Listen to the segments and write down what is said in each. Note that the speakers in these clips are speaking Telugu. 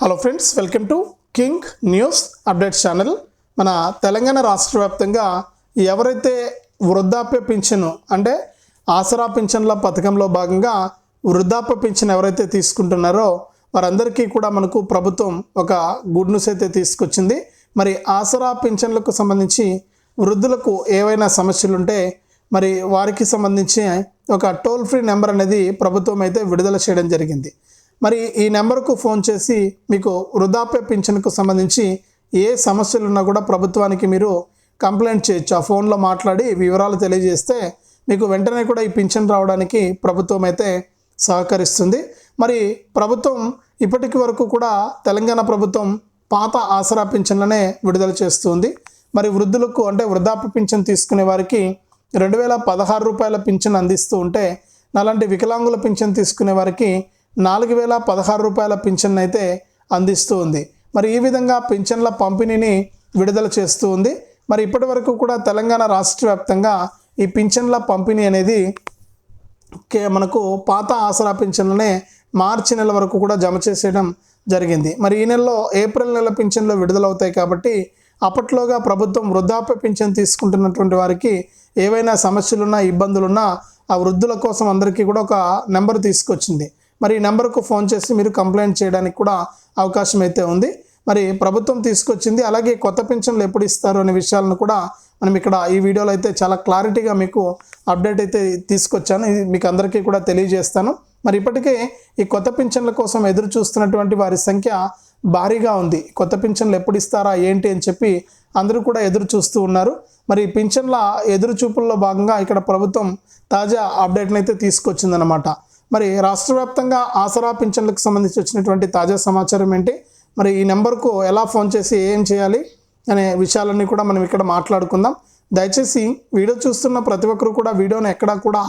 Hello friends welcome to King news updates channel మన తెలంగాణ రాష్ట్ర వ్యాప్తంగా ఎవరైతే వృద్ధాప్య పింఛను అంటే ఆసరా పింఛన్ల పథకంలో భాగంగా వృద్ధాప్య పింఛన్ ఎవరైతే తీసుకుంటున్నారో వారందరికీ కూడా మనకు ప్రభుత్వం ఒక గుడ్ న్యూస్ అయితే తీసుకొచ్చింది. మరి ఆసరా పింఛన్లకు సంబంధించి వృద్ధులకు ఏవైనా సమస్యలు ఉంటే మరి వారికి సంబంధించి ఒక టోల్ ఫ్రీ నెంబర్ అనేది ప్రభుత్వం అయితే విడుదల చేయడం జరిగింది. మరి ఈ నెంబర్కు ఫోన్ చేసి మీకు వృద్ధాప్య పింఛన్కు సంబంధించి ఏ సమస్యలు ఉన్నా కూడా ప్రభుత్వానికి మీరు కంప్లైంట్ చేయొచ్చు. ఆ ఫోన్లో మాట్లాడి వివరాలు తెలియజేస్తే మీకు వెంటనే కూడా ఈ పింఛన్ రావడానికి ప్రభుత్వం అయితే సహకరిస్తుంది. మరి ప్రభుత్వం ఇప్పటికి వరకు కూడా తెలంగాణ ప్రభుత్వం పాత ఆసరా పింఛన్లనే విడుదల చేస్తుంది. మరి వృద్ధులకు అంటే వృద్ధాప్య పింఛన్ తీసుకునే వారికి రెండు వేల పదహారు రూపాయల పింఛన్ అందిస్తూ ఉంటే అలాంటి వికలాంగుల పింఛన్ తీసుకునే వారికి నాలుగు వేల పదహారు రూపాయల పింఛన్ అయితే అందిస్తూ ఉంది. మరి ఈ విధంగా పింఛన్ల పంపిణీని విడుదల చేస్తూ ఉంది. మరి ఇప్పటి వరకు కూడా తెలంగాణ రాష్ట్ర వ్యాప్తంగా ఈ పింఛన్ల పంపిణీ అనేది కే మనకు పాత ఆసరా పింఛన్లనే మార్చి నెల వరకు కూడా జమ చేసేయడం జరిగింది. మరి ఈ నెలలో ఏప్రిల్ నెల పింఛన్లు విడుదలవుతాయి కాబట్టి అప్పట్లోగా ప్రభుత్వం వృద్ధాప్య పింఛన్ తీసుకుంటున్నటువంటి వారికి ఏవైనా సమస్యలున్నా ఇబ్బందులున్నా ఆ వృద్ధుల కోసం అందరికీ కూడా ఒక నెంబర్ తీసుకొచ్చింది. మరి ఈ నెంబర్కు ఫోన్ చేసి మీరు కంప్లైంట్ చేయడానికి కూడా అవకాశం అయితే ఉంది. మరి ప్రభుత్వం తీసుకొచ్చింది అలాగే కొత్త పింఛన్లు ఎప్పుడు ఇస్తారు అనే విషయాలను కూడా మనం ఇక్కడ ఈ వీడియోలో అయితే చాలా క్లారిటీగా మీకు అప్డేట్ అయితే తీసుకొచ్చాను. ఇది మీకు అందరికీ కూడా తెలియజేస్తాను. మరి ఇప్పటికే ఈ కొత్త పింఛన్ల కోసం ఎదురు చూస్తున్నటువంటి వారి సంఖ్య భారీగా ఉంది. కొత్త పింఛన్లు ఎప్పుడు ఇస్తారా ఏంటి అని చెప్పి అందరూ కూడా ఎదురు చూస్తూ ఉన్నారు. మరి పింఛన్ల ఎదురు చూపుల్లో భాగంగా ఇక్కడ ప్రభుత్వం తాజా అప్డేట్ని అయితే తీసుకొచ్చిందనమాట మరి రాష్ట్ర వ్యాప్తంగా ఆసరా పింఛన్లకు సంబంధించి వచ్చినటువంటి తాజా సమాచారం ఏంటి? మరి ఈ నెంబర్కు ఎలా ఫోన్ చేసి ఏం చేయాలి అనే విషయాలన్నీ కూడా మనం ఇక్కడ మాట్లాడుకుందాం. దయచేసి వీడియో చూస్తున్న ప్రతి ఒక్కరు కూడా వీడియోని ఎక్కడా కూడా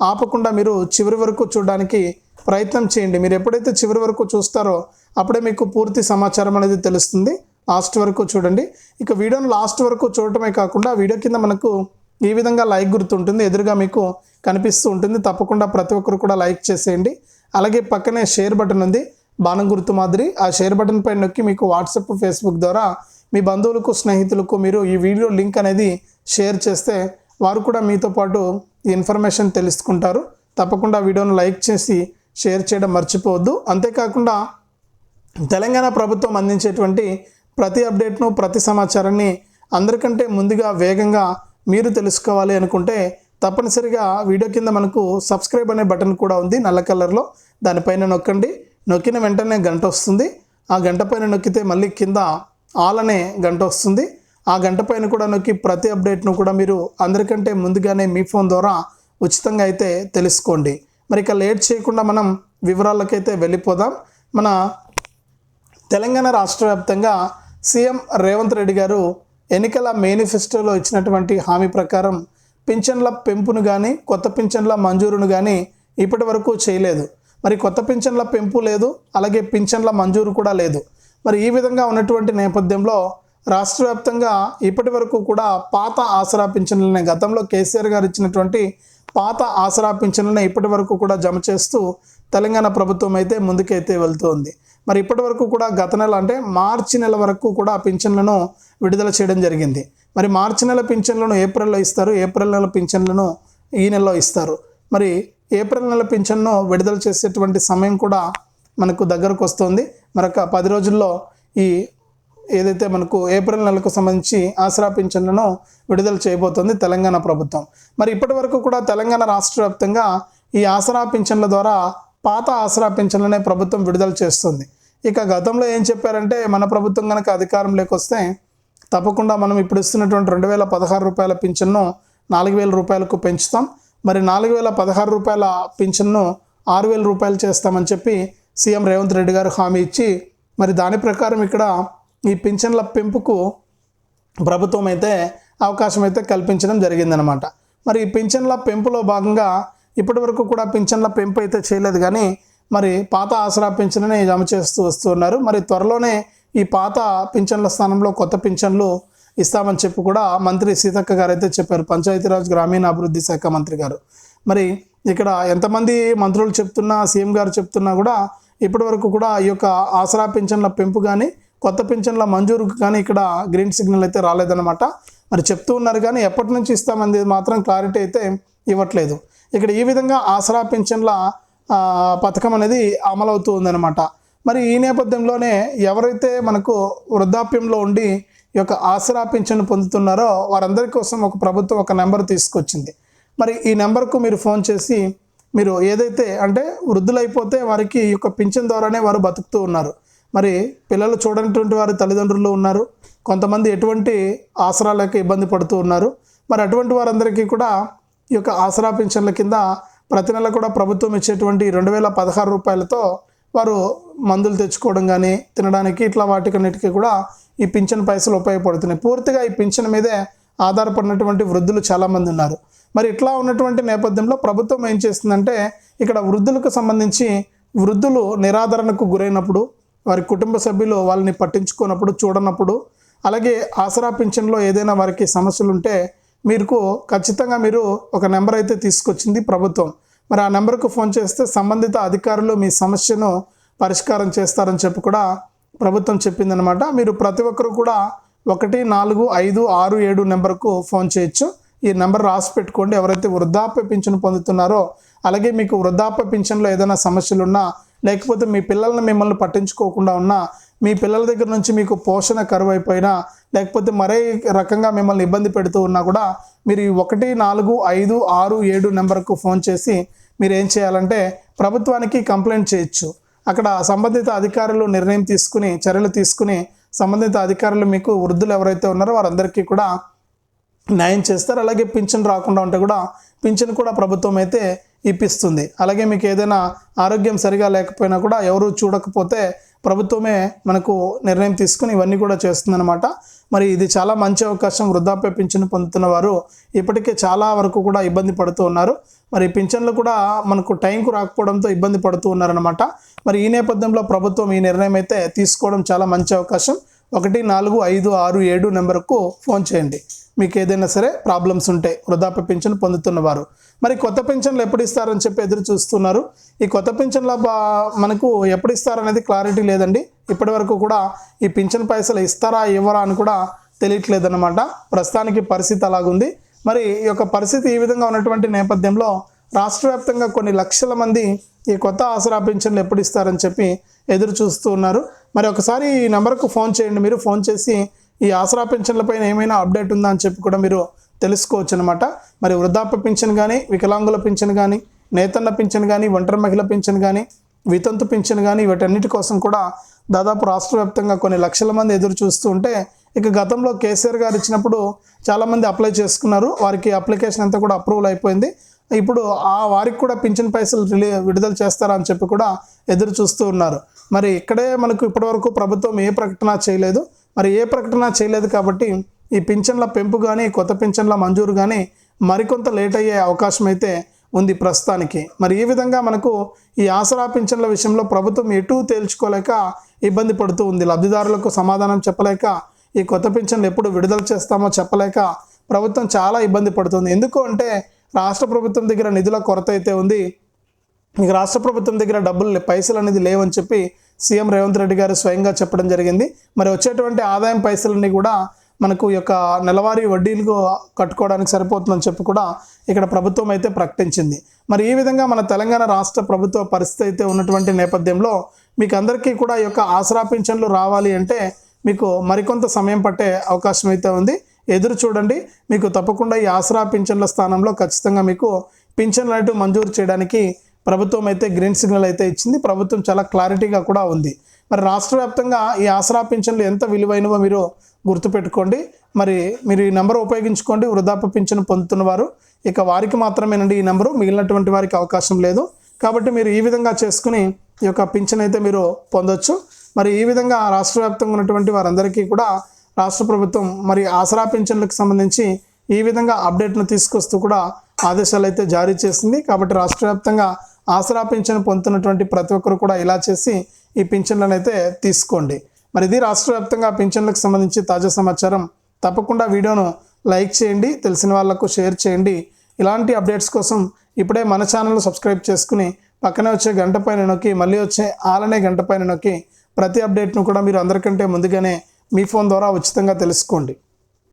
ఆపకుండా మీరు చివరి వరకు చూడడానికి ప్రయత్నం చేయండి. మీరు ఎప్పుడైతే చివరి వరకు చూస్తారో అప్పుడే మీకు పూర్తి సమాచారం అనేది తెలుస్తుంది. లాస్ట్ వరకు చూడండి. ఇక వీడియోను లాస్ట్ వరకు చూడటమే కాకుండా వీడియో కింద మనకు ఈ విధంగా లైక్ గుర్తుంటుంది ఎదురుగా మీకు కనిపిస్తూ ఉంటుంది. తప్పకుండా ప్రతి ఒక్కరు కూడా లైక్ చేసేయండి. అలాగే పక్కనే షేర్ బటన్ ఉంది బాణం గుర్తు మాదిరి. ఆ షేర్ బటన్ పైన నొక్కి మీకు వాట్సాప్ ఫేస్బుక్ ద్వారా మీ బంధువులకు స్నేహితులకు మీరు ఈ వీడియో లింక్ అనేది షేర్ చేస్తే వారు కూడా మీతో పాటు ఈ ఇన్ఫర్మేషన్ తెలుసుకుంటారు. తప్పకుండా వీడియోను లైక్ చేసి షేర్ చేయడం మర్చిపోవద్దు. అంతేకాకుండా తెలంగాణ ప్రభుత్వం అందించేటువంటి ప్రతి అప్డేట్ను ప్రతి సమాచారాన్ని అందరికంటే ముందుగా వేగంగా మీరు తెలుసుకోవాలి అనుకుంటే తప్పనిసరిగా వీడియో కింద మనకు సబ్స్క్రైబ్ అనే బటన్ కూడా ఉంది నల్ల కలర్లో. దానిపైన నొక్కండి. నొక్కిన వెంటనే గంట వస్తుంది. ఆ గంట పైన నొక్కితే మళ్ళీ కింద ఆల్ అనే గంట వస్తుంది. ఆ గంట పైన కూడా నొక్కి ప్రతి అప్డేట్ను కూడా మీరు అందరికంటే ముందుగానే మీ ఫోన్ ద్వారా ఉచితంగా అయితే తెలుసుకోండి. మరి ఇక లేట్ చేయకుండా మనం వివరాలకైతే వెళ్ళిపోదాం. మన తెలంగాణ రాష్ట్ర వ్యాప్తంగా సీఎం రేవంత్ రెడ్డి గారు ఎన్నికల మేనిఫెస్టోలో ఇచ్చినటువంటి హామీ ప్రకారం పింఛన్ల పెంపును కానీ కొత్త పింఛన్ల మంజూరును కానీ ఇప్పటి వరకు చేయలేదు. మరి కొత్త పింఛన్ల పెంపు లేదు అలాగే పింఛన్ల మంజూరు కూడా లేదు. మరి ఈ విధంగా ఉన్నటువంటి నేపథ్యంలో రాష్ట్ర వ్యాప్తంగా ఇప్పటి వరకు కూడా పాత ఆసరా పింఛన్లనే గతంలో కేసీఆర్ గారు ఇచ్చినటువంటి పాత ఆసరా పింఛన్లనే ఇప్పటి వరకు కూడా జమ చేస్తూ తెలంగాణ ప్రభుత్వం అయితే ముందుకైతే వెళ్తోంది. మరి ఇప్పటి వరకు కూడా గత నెల అంటే మార్చి నెల వరకు కూడా ఆ పింఛన్లను విడుదల చేయడం జరిగింది. మరి మార్చి నెల పింఛన్లను ఏప్రిల్లో ఇస్తారు ఏప్రిల్ నెల పింఛన్లను ఈ నెలలో ఇస్తారు. మరి ఏప్రిల్ నెల పింఛన్ను విడుదల చేసేటువంటి సమయం కూడా మనకు దగ్గరకు వస్తుంది. మరొక పది రోజుల్లో ఈ ఏదైతే మనకు ఏప్రిల్ నెలకు సంబంధించి ఆసరా పింఛన్లను విడుదల చేయబోతోంది తెలంగాణ ప్రభుత్వం. మరి ఇప్పటి వరకు కూడా తెలంగాణ రాష్ట్ర వ్యాప్తంగా ఈ ఆసరా పింఛన్ల ద్వారా పాత ఆసరా పింఛన్లనే ప్రభుత్వం విడుదల చేస్తుంది. ఇక గతంలో ఏం చెప్పారంటే మన ప్రభుత్వం కనుక అధికారం వస్తే తప్పకుండా మనం ఇప్పుడు ఇస్తున్నటువంటి రెండు వేల పదహారు రూపాయల పింఛన్ను నాలుగు వేల రూపాయలకు పెంచుతాం. మరి నాలుగు వేల పదహారు రూపాయల పింఛన్ను ఆరు వేల రూపాయలు చేస్తామని చెప్పి సీఎం రేవంత్ రెడ్డి గారు హామీ ఇచ్చి మరి దాని ప్రకారం ఇక్కడ ఈ పింఛన్ల పెంపుకు ప్రభుత్వం అయితే అవకాశం అయితే కల్పించడం జరిగిందనమాట మరి ఈ పింఛన్ల పెంపులో భాగంగా ఇప్పటి వరకు కూడా పింఛన్ల పెంపు అయితే చేయలేదు కానీ మరి పాత ఆసరా పింఛన్ని జమ చేస్తూ వస్తున్నారు మరి త్వరలోనే ఈ పాత పింఛన్ల స్థానంలో కొత్త పింఛన్లు ఇస్తామని చెప్పి కూడా మంత్రి సీతక్క గారు అయితే చెప్పారు. పంచాయతీరాజ్ గ్రామీణాభివృద్ధి శాఖ మంత్రి గారు. మరి ఇక్కడ ఎంతమంది మంత్రులు చెప్తున్నా సీఎం గారు చెప్తున్నా కూడా ఇప్పటి వరకు కూడా ఈ యొక్క ఆసరా పింఛన్ల పెంపు కానీ కొత్త పింఛన్ల మంజూరుకు కానీ ఇక్కడ గ్రీన్ సిగ్నల్ అయితే రాలేదన్నమాట. మరి చెప్తూ ఉన్నారు కానీ ఎప్పటి నుంచి ఇస్తామనేది మాత్రం క్లారిటీ అయితే ఇవ్వట్లేదు. ఇక్కడ ఈ విధంగా ఆసరా పింఛన్ల పథకం అనేది అమలవుతూ ఉందన్నమాట. మరి ఈ నేపథ్యంలోనే ఎవరైతే మనకు వృద్ధాప్యంలో ఉండి ఈ యొక్క ఆసరా పింఛను పొందుతున్నారో వారందరి కోసం ఒక ప్రభుత్వం ఒక నెంబర్ తీసుకొచ్చింది. మరి ఈ నెంబర్కు మీరు ఫోన్ చేసి మీరు ఏదైతే అంటే వృద్ధులైపోతే వారికి ఈ యొక్క పింఛన్ ద్వారానే వారు బతుకుతూ ఉన్నారు. మరి పిల్లలు చూడనటువంటి వారి తల్లిదండ్రులు ఉన్నారు. కొంతమంది ఎటువంటి ఆసరాలకు ఇబ్బంది పడుతూ ఉన్నారు. మరి అటువంటి వారందరికీ కూడా ఈ యొక్క ఆసరా పింఛన్ల కింద ప్రతి నెల కూడా ప్రభుత్వం ఇచ్చేటువంటి రెండు వేల పదహారు రూపాయలతో వారు మందులు తెచ్చుకోవడం కానీ తినడానికి ఇట్లా వాటికన్నిటికీ కూడా ఈ పింఛన్ పైసలు ఉపయోగపడుతున్నాయి. పూర్తిగా ఈ పింఛన్ మీదే ఆధారపడినటువంటి వృద్ధులు చాలామంది ఉన్నారు. మరి ఇట్లా ఉన్నటువంటి నేపథ్యంలో ప్రభుత్వం ఏం చేస్తుందంటే ఇక్కడ వృద్ధులకు సంబంధించి వృద్ధులు నిరాదరణకు గురైనప్పుడు వారి కుటుంబ సభ్యులు వాళ్ళని పట్టించుకోనప్పుడు చూడనప్పుడు అలాగే ఆసరా పింఛన్లో ఏదైనా వారికి సమస్యలు ఉంటే మీకు ఖచ్చితంగా మీరు ఒక నెంబర్ అయితే తీసుకొచ్చింది ప్రభుత్వం. మరి ఆ నెంబర్కు ఫోన్ చేస్తే సంబంధిత అధికారులు మీ సమస్యను పరిష్కారం చేస్తారని చెప్పి కూడా ప్రభుత్వం చెప్పిందనమాట మీరు ప్రతి ఒక్కరు కూడా ఒకటి నాలుగు ఐదు ఆరు ఏడు నెంబర్కు ఫోన్ చేయొచ్చు. ఈ నెంబర్ రాసి పెట్టుకోండి. ఎవరైతే వృద్ధాప్య పింఛను పొందుతున్నారో అలాగే మీకు వృద్ధాప్య పింఛన్లో ఏదైనా సమస్యలు ఉన్నా లేకపోతే మీ పిల్లల్ని మిమ్మల్ని పట్టించుకోకుండా ఉన్నా మీ పిల్లల దగ్గర నుంచి మీకు పోషణ కరువు అయిపోయినా లేకపోతే మరే రకంగా మిమ్మల్ని ఇబ్బంది పెడుతూ ఉన్నా కూడా మీరు ఒకటి నాలుగు ఐదు ఆరు ఏడు నెంబర్కు ఫోన్ చేసి మీరు ఏం చేయాలంటే ప్రభుత్వానికి కంప్లైంట్ చేయొచ్చు. అక్కడ సంబంధిత అధికారులు నిర్ణయం తీసుకుని చర్యలు తీసుకుని సంబంధిత అధికారులు మీకు వృద్ధులు ఎవరైతే ఉన్నారో వారందరికీ కూడా న్యాయం చేస్తారు. అలాగే పింఛన్ రాకుండా ఉంటే కూడా పింఛన్ కూడా ప్రభుత్వం అయితే ఇప్పిస్తుంది. అలాగే మీకు ఏదైనా ఆరోగ్యం సరిగా లేకపోయినా కూడా ఎవరు చూడకపోతే ప్రభుత్వమే మనకు నిర్ణయం తీసుకుని ఇవన్నీ కూడా చేస్తుందన్నమాట. మరి ఇది చాలా మంచి అవకాశం వృద్ధాప్య పింఛన్ పొందుతున్న వారు ఇప్పటికే చాలా వరకు కూడా ఇబ్బంది పడుతూ ఉన్నారు. మరి పింఛన్లు కూడా మనకు టైంకు రాకపోవడంతో ఇబ్బంది పడుతూ ఉన్నారనమాట మరి ఈ నేపథ్యంలో ప్రభుత్వం ఈ నిర్ణయం అయితే తీసుకోవడం చాలా మంచి అవకాశం. ఒకటి నాలుగు ఐదు ఆరు ఏడు నెంబర్కు ఫోన్ చేయండి. మీకు ఏదైనా సరే ప్రాబ్లమ్స్ ఉంటే వృద్ధాప్య పింఛన్ పొందుతున్నవారు. మరి కొత్త పింఛన్లు ఎప్పుడు ఇస్తారని చెప్పి ఎదురు చూస్తున్నారు. ఈ కొత్త పింఛన్ల మనకు ఎప్పుడు ఇస్తారనేది క్లారిటీ లేదండి. ఇప్పటి వరకు కూడా ఈ పింఛన్ పైసలు ఇస్తారా ఇవ్వరా అని కూడా తెలియట్లేదన్నమాట. ప్రస్తుతానికి పరిస్థితి అలాగుంది. మరి ఈ యొక్క పరిస్థితి ఈ విధంగా ఉన్నటువంటి నేపథ్యంలో రాష్ట్ర వ్యాప్తంగా కొన్ని లక్షల మంది ఈ కొత్త ఆసరా పింఛన్లు ఎప్పుడు ఇస్తారని చెప్పి ఎదురు చూస్తూ ఉన్నారు మరి ఒకసారి ఈ నెంబర్కు ఫోన్ చేయండి. మీరు ఫోన్ చేసి ఈ ఆసరా పెన్షన్లపైన ఏమైనా అప్డేట్ ఉందా అని చెప్పి కూడా మీరు తెలుసుకోవచ్చు అనమాట మరి వృద్ధాప్య పింఛన్ కానీ వికలాంగుల పింఛన్ కానీ నేతన్న పింఛన్ కానీ ఒంటరి మహిళ పింఛన్ కానీ వితంతు పింఛన్ కానీ వీటన్నిటి కోసం కూడా దాదాపు రాష్ట్ర వ్యాప్తంగా కొన్ని లక్షల మంది ఎదురు చూస్తూ ఉంటే ఇక గతంలో కేసీఆర్ గారు ఇచ్చినప్పుడు చాలామంది అప్లై చేసుకున్నారు. వారికి అప్లికేషన్ అంతా కూడా అప్రూవల్ అయిపోయింది. ఇప్పుడు ఆ వారికి కూడా పింఛన్ పైసలు రిలీ విడుదల చేస్తారా అని చెప్పి కూడా ఎదురు చూస్తూ ఉన్నారు. మరి ఇక్కడే మనకు ఇప్పటివరకు ప్రభుత్వం ఏ ప్రకటన చేయలేదు. మరి ఏ ప్రకటన చేయలేదు కాబట్టి ఈ పింఛన్ల పెంపు కానీ కొత్త పింఛన్ల మంజూరు కానీ మరికొంత లేట్ అయ్యే అవకాశం అయితే ఉంది ప్రస్తుతానికి. మరి ఈ విధంగా మనకు ఈ ఆసరా పింఛన్ల విషయంలో ప్రభుత్వం ఎటూ తేల్చుకోలేక ఇబ్బంది పడుతూ ఉంది. లబ్ధిదారులకు సమాధానం చెప్పలేక ఈ కొత్త పింఛన్లు ఎప్పుడు విడుదల చేస్తామో చెప్పలేక ప్రభుత్వం చాలా ఇబ్బంది పడుతుంది. ఎందుకు అంటే రాష్ట్ర ప్రభుత్వం దగ్గర నిధుల కొరత అయితే ఉంది. మీకు రాష్ట్ర ప్రభుత్వం దగ్గర డబ్బులు పైసలు అనేది లేవని చెప్పి సీఎం రేవంత్ రెడ్డి గారు స్వయంగా చెప్పడం జరిగింది. మరి వచ్చేటువంటి ఆదాయం పైసలన్నీ కూడా మనకు ఈ యొక్క నెలవారీ వడ్డీలకు కట్టుకోవడానికి సరిపోతుందని చెప్పి కూడా ఇక్కడ ప్రభుత్వం అయితే ప్రకటించింది. మరి ఈ విధంగా మన తెలంగాణ రాష్ట్ర ప్రభుత్వ పరిస్థితి అయితే ఉన్నటువంటి నేపథ్యంలో మీకు అందరికీ కూడా ఈ యొక్క ఆసరా పింఛన్లు రావాలి అంటే మీకు మరికొంత సమయం పట్టే అవకాశం అయితే ఉంది. ఎదురు చూడండి మీకు తప్పకుండా ఈ ఆసరా పింఛన్ల స్థానంలో ఖచ్చితంగా మీకు పింఛన్లు అంటూ మంజూరు చేయడానికి ప్రభుత్వం అయితే గ్రీన్ సిగ్నల్ అయితే ఇచ్చింది. ప్రభుత్వం చాలా క్లారిటీగా కూడా ఉంది. మరి రాష్ట్ర వ్యాప్తంగా ఈ ఆసరా పింఛన్లు ఎంత విలువైనవో మీరు గుర్తుపెట్టుకోండి. మరి మీరు ఈ నెంబర్ ఉపయోగించుకోండి. వృద్ధాప్య పింఛను పొందుతున్న వారు ఇక వారికి మాత్రమేనండి ఈ నెంబరు మిగిలినటువంటి వారికి అవకాశం లేదు. కాబట్టి మీరు ఈ విధంగా చేసుకుని ఈ యొక్క పింఛన్ అయితే మీరు పొందొచ్చు. మరి ఈ విధంగా రాష్ట్ర వ్యాప్తంగా ఉన్నటువంటి వారందరికీ కూడా రాష్ట్ర ప్రభుత్వం మరి ఆసరా పింఛన్లకు సంబంధించి ఈ విధంగా అప్డేట్ను తీసుకొస్తూ కూడా ఆదేశాలు అయితే జారీ చేసింది. కాబట్టి రాష్ట్ర వ్యాప్తంగా ఆసరా పింఛన్ పొందుతున్నటువంటి ప్రతి ఒక్కరు కూడా ఇలా చేసి ఈ పింఛన్లను అయితే తీసుకోండి. మరి ఇది రాష్ట్ర వ్యాప్తంగా పింఛన్లకు సంబంధించి తాజా సమాచారం. తప్పకుండా వీడియోను లైక్ చేయండి తెలిసిన వాళ్ళకు షేర్ చేయండి. ఇలాంటి అప్డేట్స్ కోసం ఇప్పుడే మన ఛానల్ సబ్స్క్రైబ్ చేసుకుని పక్కనే వచ్చే గంట పైన నొక్కి మళ్ళీ వచ్చే ఆలనే గంట పైన నొక్కి ప్రతి అప్డేట్ను కూడా మీరు అందరికంటే ముందుగానే మీ ఫోన్ ద్వారా ఉచితంగా తెలుసుకోండి.